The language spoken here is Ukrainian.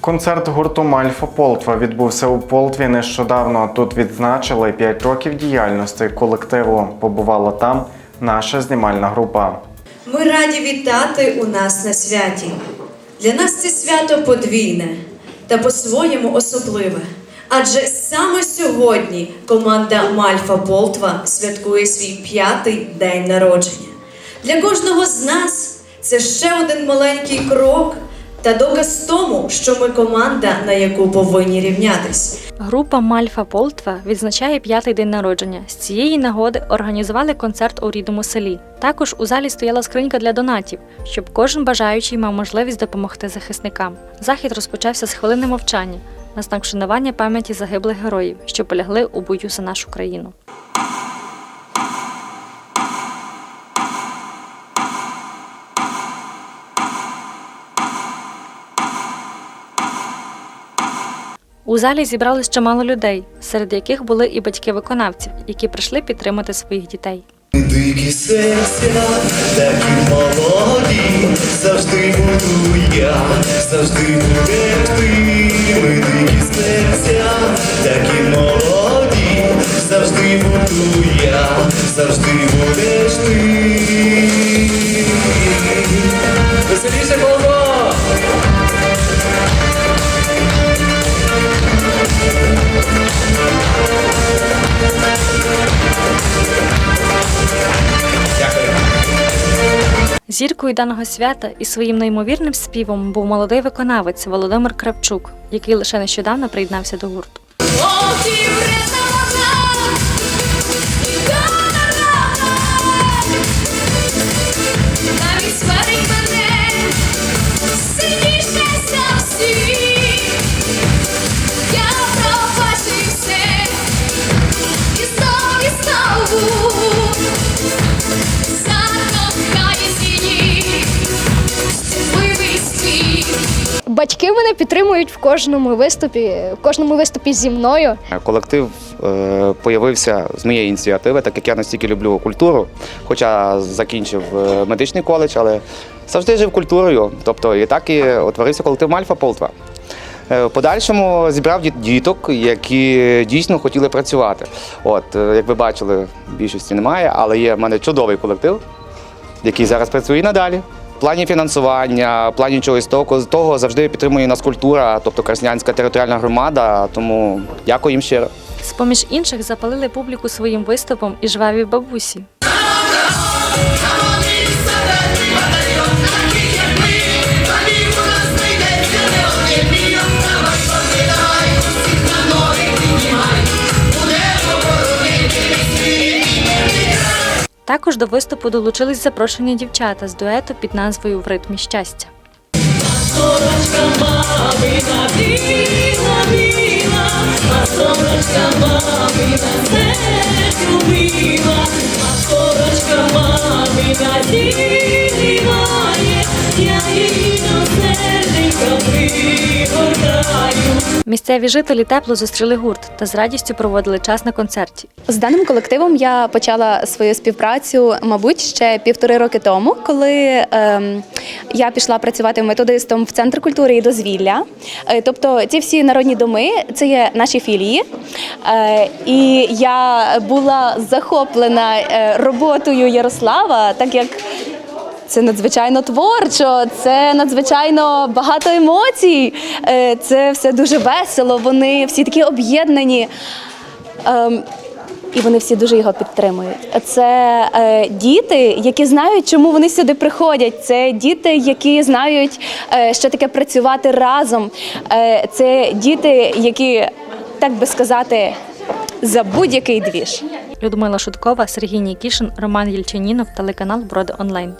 Концерт гурту Мальфа Полтва відбувся у Полтві нещодавно. Тут відзначили 5 років діяльності колективу. Побувала там наша знімальна група. Ми раді вітати у нас на святі. Для нас це свято подвійне та по-своєму особливе. Адже саме сьогодні команда Мальфа Болтва святкує свій п'ятий день народження. Для кожного з нас це ще один маленький крок та доказ тому, що ми команда, на яку повинні рівнятись. Група Мальфа Полтва відзначає п'ятий день народження. З цієї нагоди організували концерт у рідному селі. Також у залі стояла скринька для донатів, щоб кожен бажаючий мав можливість допомогти захисникам. Захід розпочався з хвилини мовчання на знак вшанування пам'яті загиблих героїв, що полягли у бою за нашу країну. У залі зібралось чимало людей, серед яких були і батьки виконавців, які прийшли підтримати своїх дітей. Дикі серця, такі молоді, завжди буду я, завжди будеш ти. Ми дикі серця, такі молоді, завжди буду я, завжди будеш ти. Зіркою даного свята і своїм неймовірним співом був молодий виконавець Володимир Кравчук, який лише нещодавно приєднався до гурту. Батьки мене підтримують в кожному виступі, в кожному виступі зі мною. Колектив е, появився з моєї ініціативи, так як я настільки люблю культуру, хоча закінчив е, медичний коледж, але завжди жив культурою. Тобто і так і утворився колектив Мальфа Полтва. Е, В подальшому зібрав діток, які дійсно хотіли працювати. От, е, як ви бачили, більшості немає, але є в мене чудовий колектив, який зараз працює і надалі. Плані фінансування, плані чогось того, того завжди підтримує нас культура, тобто Краснянська територіальна громада. Тому дякую їм щиро. З-поміж інших запалили публіку своїм виступом і жваві бабусі. Також до виступу долучились запрошені дівчата з дуету під назвою В ритмі щастя. Місцеві жителі тепло зустріли гурт та з радістю проводили час на концерті. З даним колективом я почала свою співпрацю, мабуть, ще півтори роки тому, коли ем, я пішла працювати методистом в центр культури і дозвілля. Е, тобто, ці всі народні доми це є наші філії. Е, і я була захоплена е, роботою Ярослава, так як це надзвичайно творчо, це надзвичайно багато емоцій. е, Це все дуже весело. Вони всі такі об'єднані. Ем, і вони всі дуже його підтримують. Це е, діти, які знають, чому вони сюди приходять. Це діти, які знають, е, що таке працювати разом. Е, це діти, які, так би сказати, за будь-який двіж. Людмила Шуткова, Сергій Нікішин, Роман Єльчанінов, телеканал Броди Онлайн.